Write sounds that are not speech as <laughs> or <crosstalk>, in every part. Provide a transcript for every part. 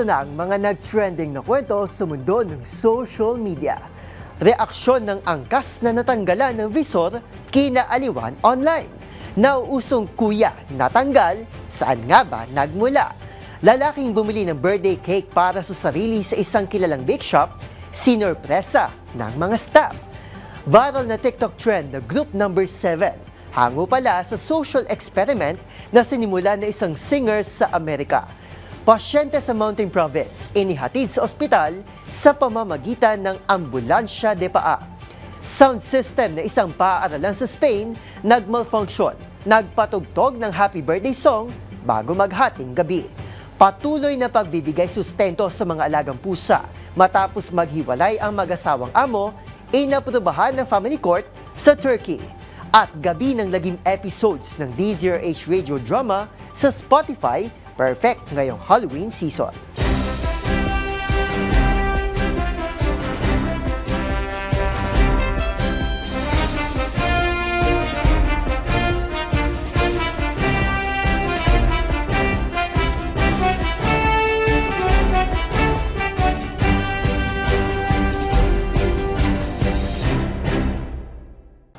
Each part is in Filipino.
Narito na ang mga nag-trending na kwento sa mundo ng social media. Reaksyon ng angkas na natanggalan ng visor kinaaliwan online. Nauusong kuya natanggal, saan nga ba nagmula? Lalaking bumili ng birthday cake para sa sarili sa isang kilalang bake shop, sinorpresa ng mga staff. Viral na TikTok trend na group number 7. Hango pala sa social experiment na sinimula ng isang singer sa Amerika. Pasyente sa Mountain Province, inihatid sa ospital sa pamamagitan ng ambulansya de paa. Sound system na isang paaralan sa Spain nagmalfunction. Nagpatugtog ng happy birthday song bago maghating gabi. Patuloy na pagbibigay sustento sa mga alagang pusa matapos maghiwalay ang mag-asawang amo, inaprubahan ng family court sa Turkey. At gabi ng lagim episodes ng DZRH radio drama sa Spotify, perfect ngayong Halloween season.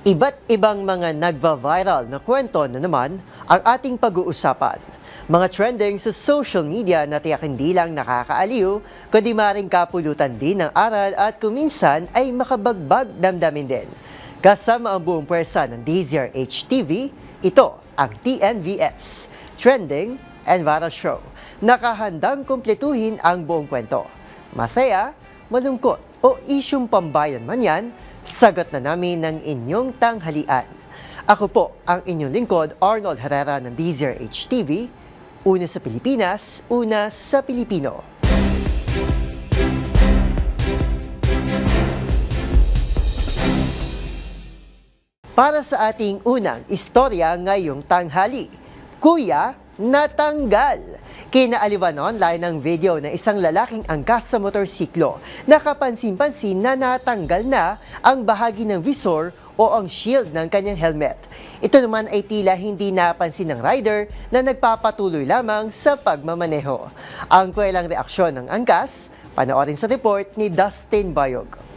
Iba't ibang mga nagva-viral na kwento na naman ang ating pag-uusapan. Mga trending sa social media na tiyak hindi lang nakakaaliw, kundi maring kapulutan din ng aral at kuminsan ay makabagbag damdamin din. Kasama ang buong pwersa ng DZRH TV, ito ang TNVS, Trending and Viral Show. Nakahandang kumpletuhin ang buong kwento. Masaya, malungkot o isyong pambayan man yan, sagot na namin ng inyong tanghalian. Ako po ang inyong lingkod, Arnold Herrera ng DZRH TV. Una sa Pilipinas, una sa Pilipino. Para sa ating unang istorya ngayong tanghali, Kuya Natanggal. Kinaaliwan online ang video ng isang lalaking angkas sa motorsiklo. Nakapansin-pansin na natanggal na ang bahagi ng visor o ang shield ng kanyang helmet. Ito naman ay tila hindi napansin ng rider na nagpapatuloy lamang sa pagmamaneho. Ang kwelang reaksyon ng angkas, panoorin sa report ni Dustin Bayog.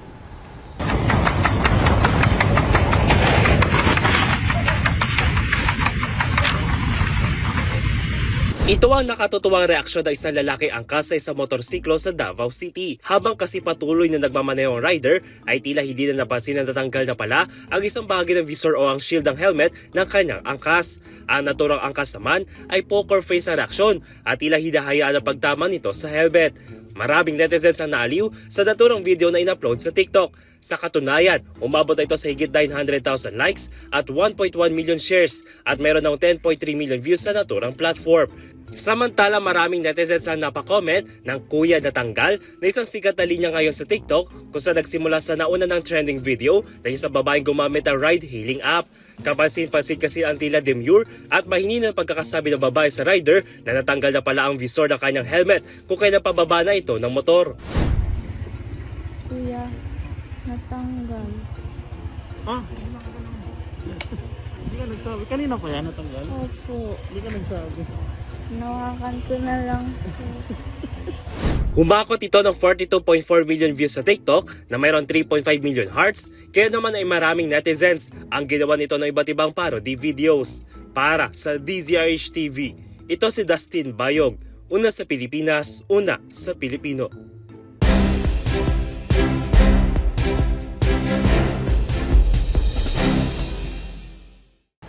Ito ang nakatutuwang reaksyon ng isang lalaki angkas sa motorsiklo sa Davao City. Habang kasi patuloy na nagmamaneho ang rider, ay tila hindi na napansin na natanggal na pala ang isang bahagi ng visor o ang shield ng helmet ng kanyang angkas. Ang naturang angkas naman ay poker face ang reaksyon at tila hinahayaan ang pagtama nito sa helmet. Maraming netizens ang naaliw sa naturang video na in-upload sa TikTok. Sa katunayan, umabot ito sa higit 900,000 likes at 1.1 million shares at mayroon ng 10.3 million views sa naturang platform. Samantala maraming netizens ang napakomment ng kuya na tanggal na isang sikat na linya ngayon sa TikTok kung saan nagsimula sa nauna ng trending video na isang babaeng gumamit ng ride-hailing app. Kapansin-pansin kasi ang tila demure at mahinin ang pagkakasabi ng babae sa rider na natanggal na pala ang visor ng kanyang helmet kung kailan pababa na ito ng motor. Natanggal. Ah, hindi ka nagsabi. Kanina pa yan natanggal? Opo, Hindi ka nagsabi. nawakan ko na lang. Humakot ito ng 42.4 million views sa TikTok na mayroon 3.5 million hearts, kaya naman ay maraming netizens ang ginawa nito ng iba't ibang parody videos. Para sa DZRH TV, ito si Dustin Bayog, una sa Pilipinas, una sa Pilipino.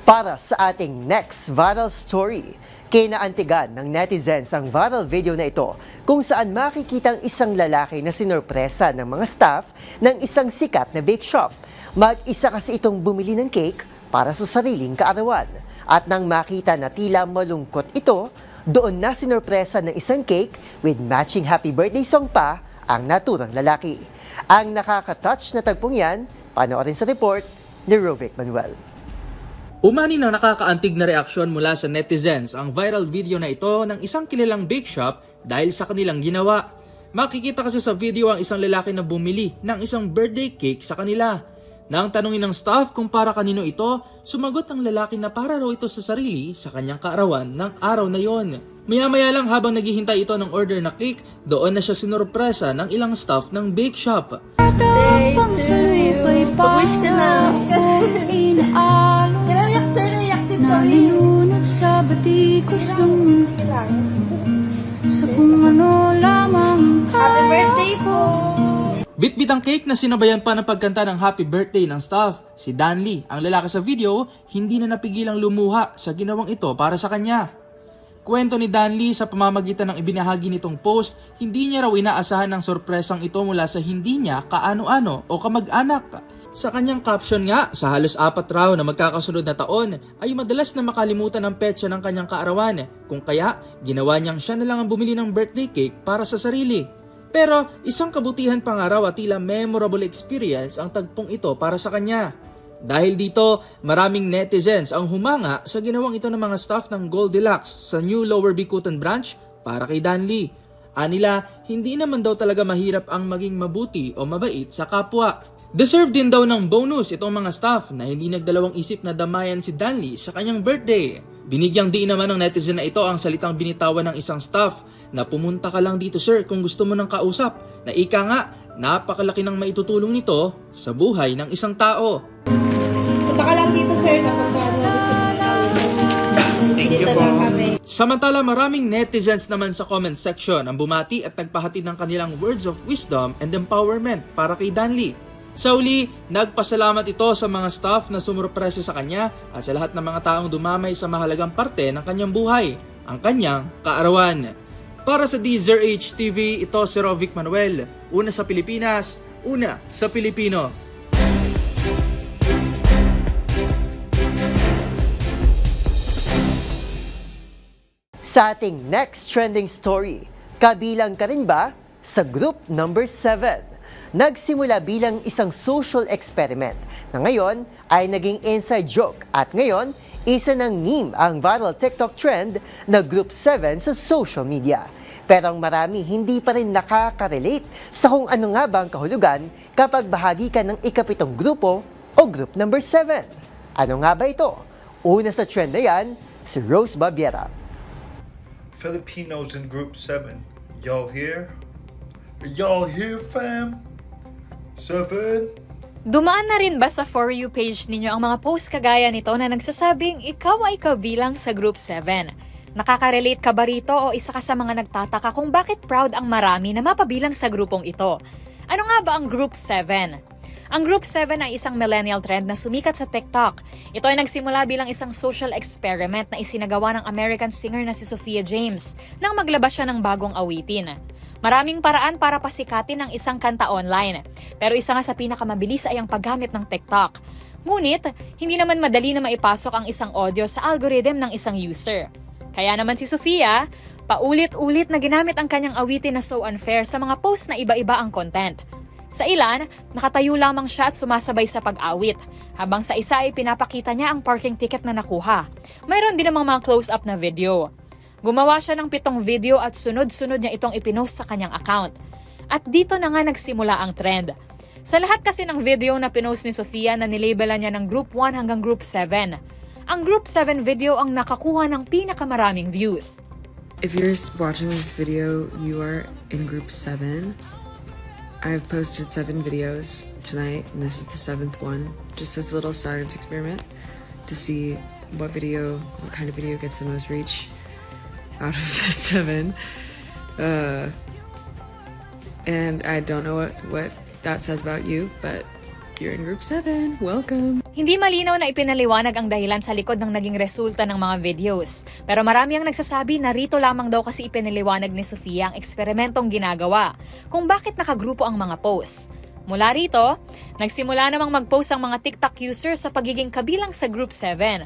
Para sa ating next viral story, kinaantigan ng netizens ang viral video na ito kung saan makikitang isang lalaki na sinorpresa ng mga staff ng isang sikat na bake shop. Mag-isa kasi itong bumili ng cake para sa sariling kaarawan. At nang makita na tila malungkot ito, doon na sinorpresa ng isang cake with matching happy birthday song pa ang naturang lalaki. Ang nakaka-touch na tagpong yan, panoorin sa report ni Rovic Manuel. Umani na nakakaantig na reaksyon mula sa netizens ang viral video na ito ng isang kilalang bake shop dahil sa kanilang ginawa. Makikita kasi sa video ang isang lalaki na bumili ng isang birthday cake sa kanila. Nang tanungin ng staff kung para kanino ito, sumagot ang lalaki na para raw ito sa sarili sa kanyang kaarawan ng araw na yon. Maya-maya lang habang naghihintay ito ng order na cake, doon na siya sinurpresa ng ilang staff ng bake shop. Pang salubay pa Wish ka na. Nalulunod sa batikos ng mundo Sa kung ano lamang ang Happy kaya birthday po! Bitbit ang cake na sinabayan pa ng pagkanta ng happy birthday ng staff. Si Dan Lee, ang lalaki sa video, hindi na napigilang lumuha sa ginawang ito para sa kanya. Kwento ni Dan Lee sa pamamagitan ng ibinahagi nitong post, hindi niya raw inaasahan ng sorpresang ito mula sa hindi niya kaano-ano o kamag-anak. Sa kanyang caption nga, sa halos apat raw na magkakasunod na taon, ay madalas na makalimutan ang petsa ng kanyang kaarawan. Kung kaya, ginawa niyang siya na lang ang bumili ng birthday cake para sa sarili. Pero isang kabutihan pa nga at tila memorable experience ang tagpong ito para sa kanya. Dahil dito, maraming netizens ang humanga sa ginawang ito ng mga staff ng Goldilocks sa New Lower Bikutan branch para kay Dan Lee. Anila, hindi naman daw talaga mahirap ang maging mabuti o mabait sa kapwa. Deserve din daw ng bonus itong mga staff na hindi nagdalawang isip na damayan si Dan Lee sa kanyang birthday. Binigyang diin naman ng netizen na ito ang salitang binitawan ng isang staff na pumunta ka lang dito sir kung gusto mo ng kausap na ika nga napakalaki ng maitutulong nito sa buhay ng isang tao. Punta ka lang dito sir kapag Dito lang kami. Samantala maraming netizens naman sa comment section ang bumati at nagpahatid ng kanilang words of wisdom and empowerment para kay Danley. Sa uli, nagpasalamat ito sa mga staff na sumurpresa sa kanya at sa lahat ng mga taong dumamay sa mahalagang parte ng kanyang buhay, ang kanyang kaarawan. Para sa DZRH TV, ito si Rovic Manuel. Una sa Pilipinas, una sa Pilipino. Sa ating next trending story, kabilang ka rin ba sa group number 7? Nagsimula bilang isang social experiment na ngayon ay naging inside joke at ngayon isa ng meme ang viral TikTok trend na Group 7 sa social media. Pero ang marami hindi pa rin nakaka-relate sa kung ano nga ba ang kahulugan kapag bahagi ka ng ikapitong grupo o group number 7. Ano nga ba ito? Una sa trend na yan, si Rose Babiera. Filipinos in Group 7. Y'all here? Y'all here, fam? 7? Dumaan na rin ba sa For You page ninyo ang mga post kagaya nito na nagsasabing ikaw ay kabilang sa Group 7? Nakaka-relate ka ba rito o isa ka sa mga nagtataka kung bakit proud ang marami na mapabilang sa grupong ito? Ano nga ba ang Group 7? Ang Group 7 ay isang millennial trend na sumikat sa TikTok. Ito ay nagsimula bilang isang social experiment na isinagawa ng American singer na si Sophia James nang maglabas siya ng bagong awitin. Maraming paraan para pasikatin ang isang kanta online. Pero isa nga sa pinakamabilis ay ang paggamit ng TikTok. Ngunit, hindi naman madali na maipasok ang isang audio sa algorithm ng isang user. Kaya naman si Sofia, paulit-ulit na ginamit ang kanyang awitin na so unfair sa mga post na iba-iba ang content. Sa ilan, nakatayo lamang siya at sumasabay sa pag-awit, habang sa isa ay pinapakita niya ang parking ticket na nakuha. Mayroon din namang mga close-up na video. Gumawa siya ng pitong video at sunod-sunod niya itong ipinost sa kanyang account. At dito na nga nagsimula ang trend. Sa lahat kasi ng video na pinost ni Sofia na nilabelan niya ng Group 1 hanggang Group 7, ang Group 7 video ang nakakuha ng pinakamaraming views. If you're watching this video, you are in group seven. I've posted seven videos tonight, and this is the seventh one. Just as a little science experiment to see what video, what kind of video gets the most reach out of the seven. Uh, and I don't know what, what that says about you, but you're in group seven. Welcome. Hindi malinaw na ipinaliwanag ang dahilan sa likod ng naging resulta ng mga videos. Pero marami ang nagsasabi na rito lamang daw kasi ipinaliwanag ni Sofia ang eksperimentong ginagawa kung bakit nakagrupo ang mga posts. Mula rito, nagsimula namang mag-post ang mga TikTok users sa pagiging kabilang sa Group 7.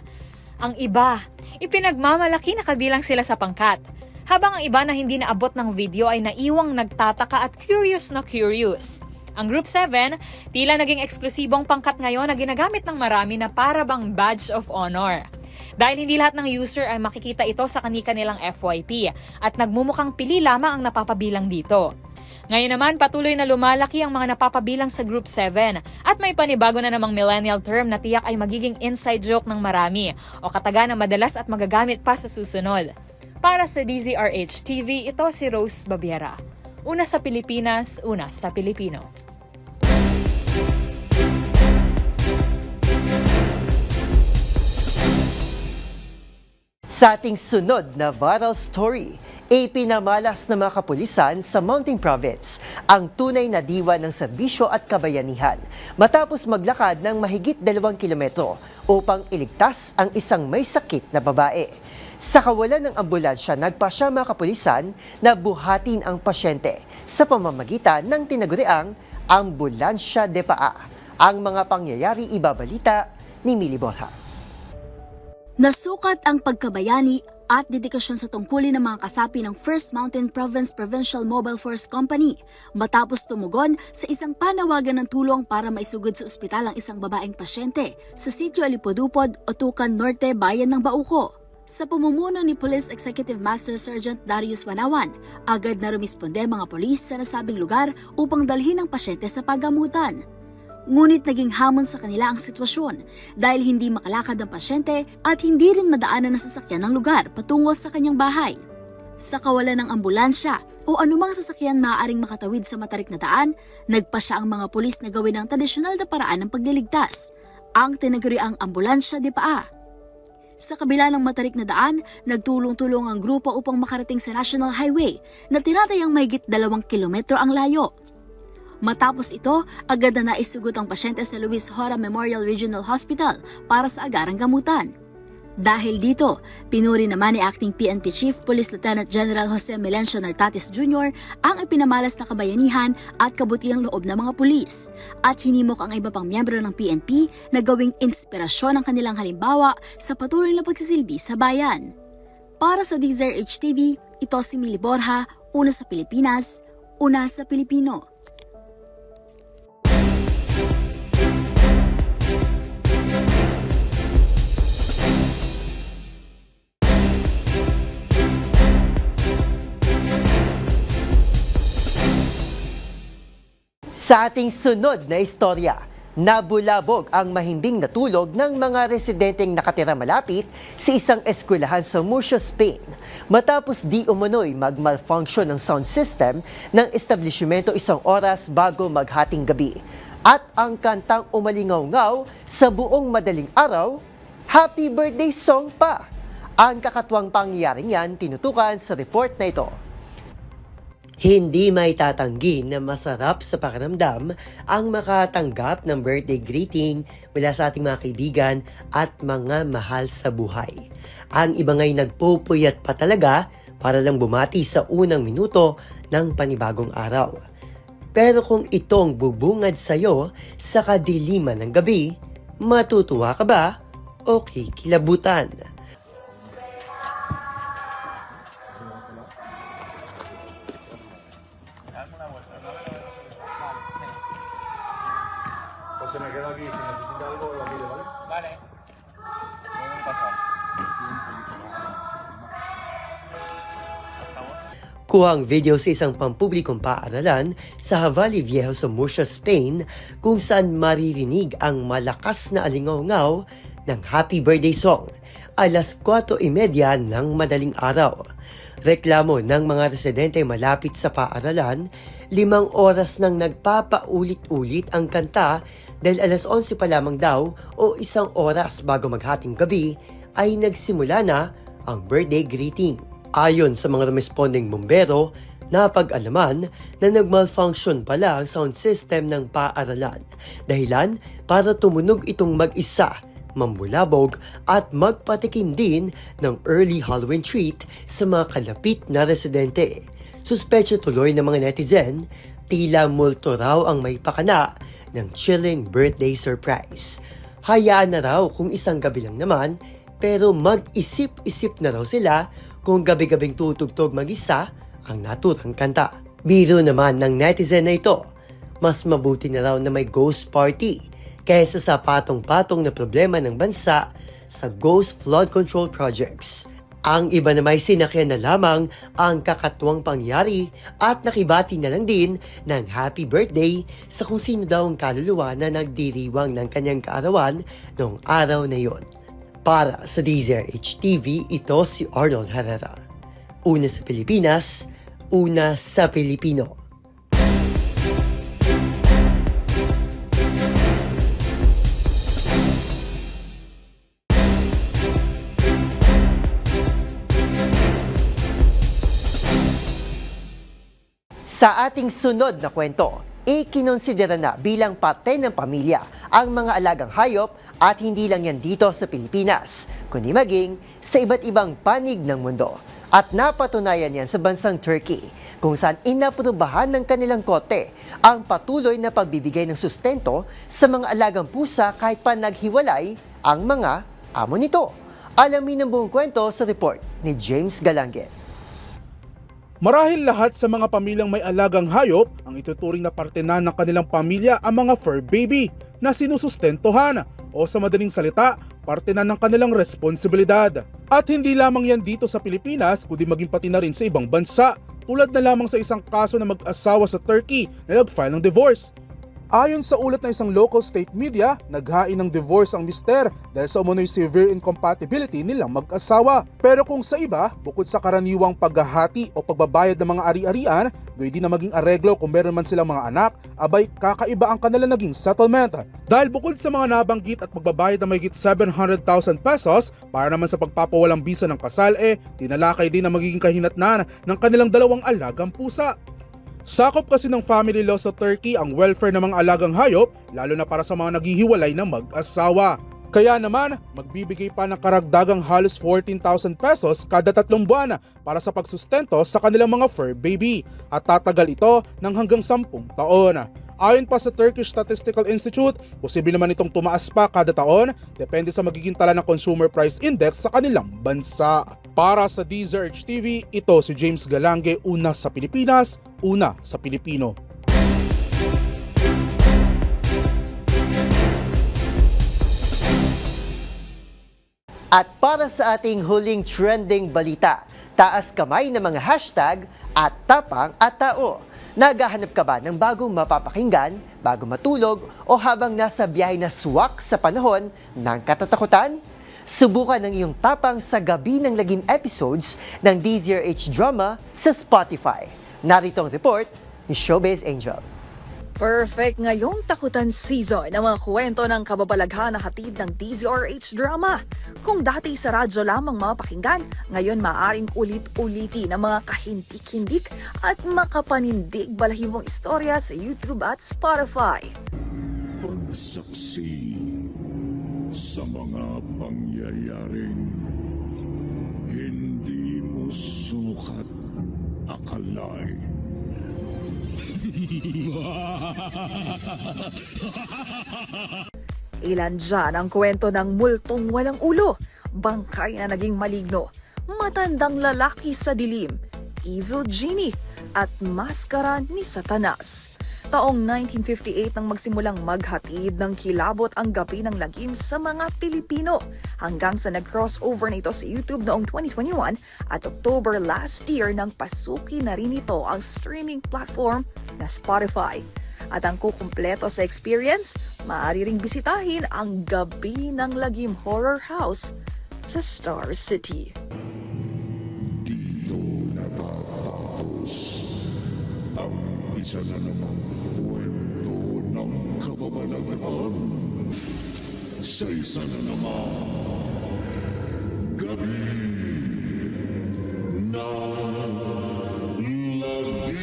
Ang iba, ipinagmamalaki na kabilang sila sa pangkat. Habang ang iba na hindi naabot ng video ay naiwang nagtataka at curious na curious. Ang Group 7, tila naging eksklusibong pangkat ngayon na ginagamit ng marami na para bang badge of honor. Dahil hindi lahat ng user ay makikita ito sa kani-kanilang FYP at nagmumukhang pili lamang ang napapabilang dito. Ngayon naman, patuloy na lumalaki ang mga napapabilang sa Group 7 at may panibago na namang millennial term na tiyak ay magiging inside joke ng marami o kataga na madalas at magagamit pa sa susunod. Para sa DZRH TV, ito si Rose Babiera. Una sa Pilipinas, una sa Pilipino. Sa ating sunod na viral story, ipinamalas ng mga kapulisan sa Mountain Province ang tunay na diwa ng serbisyo at kabayanihan matapos maglakad ng mahigit dalawang kilometro upang iligtas ang isang may sakit na babae. Sa kawalan ng ambulansya, nagpasya mga kapulisan na buhatin ang pasyente sa pamamagitan ng tinaguriang ambulansya de paa. Ang mga pangyayari ibabalita ni Mili Borja. Nasukat ang pagkabayani at dedikasyon sa tungkulin ng mga kasapi ng First Mountain Province Provincial Mobile Force Company matapos tumugon sa isang panawagan ng tulong para maisugod sa ospital ang isang babaeng pasyente sa sitio Alipodupod, Otucan Norte, Bayan ng Bauco. Sa pamumuno ni Police Executive Master Sergeant Darius Wanawan, agad na rumisponde mga polis sa nasabing lugar upang dalhin ang pasyente sa pagamutan. Ngunit naging hamon sa kanila ang sitwasyon dahil hindi makalakad ang pasyente at hindi rin madaanan ng sasakyan ng lugar patungo sa kanyang bahay. Sa kawalan ng ambulansya o anumang sasakyan maaaring makatawid sa matarik na daan, nagpa siya ang mga pulis na gawin ang tradisyonal na paraan ng pagliligtas, ang tinaguri ang ambulansya de paa. Sa kabila ng matarik na daan, nagtulong-tulong ang grupo upang makarating sa National Highway na tinatayang mahigit dalawang kilometro ang layo. Matapos ito, agad na naisugot ang pasyente sa Luis Hora Memorial Regional Hospital para sa agarang gamutan. Dahil dito, pinuri naman ni Acting PNP Chief Police Lieutenant General Jose Melencio Nartatis Jr. ang ipinamalas na kabayanihan at kabutiang loob ng mga pulis at hinimok ang iba pang miyembro ng PNP na gawing inspirasyon ang kanilang halimbawa sa patuloy na pagsisilbi sa bayan. Para sa DZRH TV, ito si Mili Borja, una sa Pilipinas, una sa Pilipino. Sa ating sunod na istorya, nabulabog ang mahimbing natulog ng mga residenteng nakatira malapit sa isang eskwelahan sa Murcia, Spain matapos di umano'y mag-malfunction ng sound system ng establishmento isang oras bago maghating gabi. At ang kantang umalingaw-ngaw sa buong madaling araw, Happy Birthday Song pa! Ang kakatuwang pangyayaring yan tinutukan sa report na ito. Hindi may tatanggi na masarap sa pakiramdam ang makatanggap ng birthday greeting mula sa ating mga kaibigan at mga mahal sa buhay. Ang iba nga'y nagpupuyat pa talaga para lang bumati sa unang minuto ng panibagong araw. Pero kung itong bubungad sa'yo sa kadiliman ng gabi, matutuwa ka ba o kikilabutan? Kuha ang video sa isang pampublikong paaralan sa Havali Viejo sa Murcia, Spain kung saan maririnig ang malakas na alingaw-ngaw ng Happy Birthday Song alas 4.30 ng madaling araw. Reklamo ng mga residente malapit sa paaralan, limang oras nang nagpapaulit-ulit ang kanta dahil alas 11 pa lamang daw o isang oras bago maghating gabi ay nagsimula na ang birthday greeting. Ayon sa mga responding bombero, napag-alaman na nag-malfunction pala ang sound system ng paaralan. Dahilan para tumunog itong mag-isa, mambulabog at magpatikim din ng early Halloween treat sa mga kalapit na residente. Suspecho tuloy ng mga netizen, tila multo raw ang may pakana ng chilling birthday surprise. Hayaan na raw kung isang gabi lang naman, pero mag-isip-isip na raw sila kung gabi-gabing tutugtog mag-isa ang naturang kanta. Biro naman ng netizen na ito, mas mabuti na raw na may ghost party kaysa sa patong-patong na problema ng bansa sa ghost flood control projects. Ang iba na may sinakyan na lamang ang kakatuwang pangyari at nakibati na lang din ng happy birthday sa kung sino daw ang kaluluwa na nagdiriwang ng kanyang kaarawan noong araw na yon. Para sa DZRH TV, ito si Arnold Herrera. Una sa Pilipinas, una sa Pilipino. Sa ating sunod na kwento, ikinonsidera na bilang parte ng pamilya ang mga alagang hayop at hindi lang yan dito sa Pilipinas, kundi maging sa iba't ibang panig ng mundo. At napatunayan yan sa bansang Turkey, kung saan inaprubahan ng kanilang kote ang patuloy na pagbibigay ng sustento sa mga alagang pusa kahit pa naghiwalay ang mga amo nito. Alamin ang buong kwento sa report ni James Galanget. Marahil lahat sa mga pamilyang may alagang hayop ang ituturing na parte na ng kanilang pamilya ang mga fur baby na sinusustentuhan o sa madaling salita, parte na ng kanilang responsibilidad. At hindi lamang yan dito sa Pilipinas kundi maging pati na rin sa ibang bansa tulad na lamang sa isang kaso na mag-asawa sa Turkey na nag-file ng divorce. Ayon sa ulat ng isang local state media, naghain ng divorce ang mister dahil sa umunoy severe incompatibility nilang mag-asawa. Pero kung sa iba, bukod sa karaniwang paghahati o pagbabayad ng mga ari-arian, gayon din na maging areglo kung meron man silang mga anak, abay kakaiba ang kanila naging settlement. Dahil bukod sa mga nabanggit at pagbabayad ng mahigit 700,000 pesos para naman sa pagpapawalang bisa ng kasal, eh, tinalakay din na magiging kahinatnan ng kanilang dalawang alagang pusa. Sakop kasi ng family law sa Turkey ang welfare ng mga alagang hayop, lalo na para sa mga naghihiwalay na mag-asawa. Kaya naman, magbibigay pa ng karagdagang halos 14,000 pesos kada tatlong buwan para sa pagsustento sa kanilang mga fur baby at tatagal ito ng hanggang 10 taon. Ayon pa sa Turkish Statistical Institute, posible naman itong tumaas pa kada taon depende sa magiging tala ng Consumer Price Index sa kanilang bansa. Para sa DZRH TV, ito si James Galange, una sa Pilipinas, una sa Pilipino. At para sa ating huling trending balita, taas kamay ng mga hashtag at tapang at tao. Naghahanap ka ba ng bagong mapapakinggan, bago matulog o habang nasa biyahe na swak sa panahon ng katatakutan? Subukan ng iyong tapang sa gabi ng lagim episodes ng DZRH Drama sa Spotify. Narito ang report ni Showbiz Angel. Perfect ngayong takutan season ng mga kwento ng kababalaghan na hatid ng DZRH drama. Kung dati sa radyo lamang mapakinggan, ngayon maaring ulit-uliti ng mga kahindik-hindik at makapanindig balahibong istorya sa YouTube at Spotify. Pagsaksi sa mga pangyayaring hindi mo sukat akalain. <laughs> Ilan dyan ang kwento ng multong walang ulo, bangkay na naging maligno, matandang lalaki sa dilim, evil genie, at maskara ni Satanas. Taong 1958 nang magsimulang maghatid ng kilabot ang gabi ng lagim sa mga Pilipino hanggang sa nag-crossover na ito sa YouTube noong 2021 at October last year nang pasuki na rin ito ang streaming platform na Spotify. At ang kukumpleto sa experience, maaari ring bisitahin ang Gabi ng Lagim Horror House sa Star City. Isa na namang kwento ng kababalaghan sa isa na namang gabi na lagi.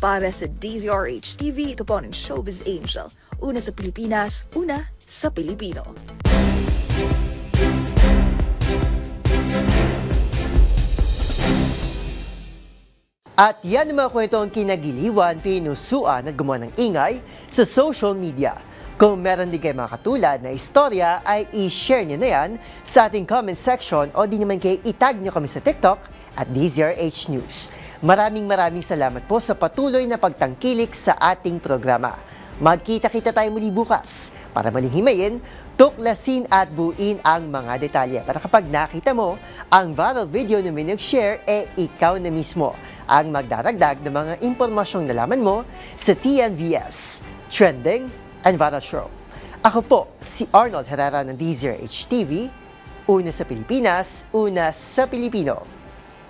Para sa DZRH TV, ito po ang Showbiz Angel. Una sa Pilipinas, una sa Pilipino. At yan ang mga kwentong kinagiliwan, pinusuan at gumawa ng ingay sa social media. Kung meron din kayo mga katulad na istorya, ay i-share nyo na yan sa ating comment section o di naman kayo itag nyo kami sa TikTok at DZRH News. Maraming maraming salamat po sa patuloy na pagtangkilik sa ating programa. Magkita-kita tayo muli bukas para maling himayin, tuklasin at buuin ang mga detalye. Para kapag nakita mo ang viral video na may nag-share, eh ikaw na mismo ang magdaragdag ng mga impormasyong nalaman mo sa TNVS, Trending and Viral Show. Ako po si Arnold Herrera ng D0H TV, una sa Pilipinas, una sa Pilipino.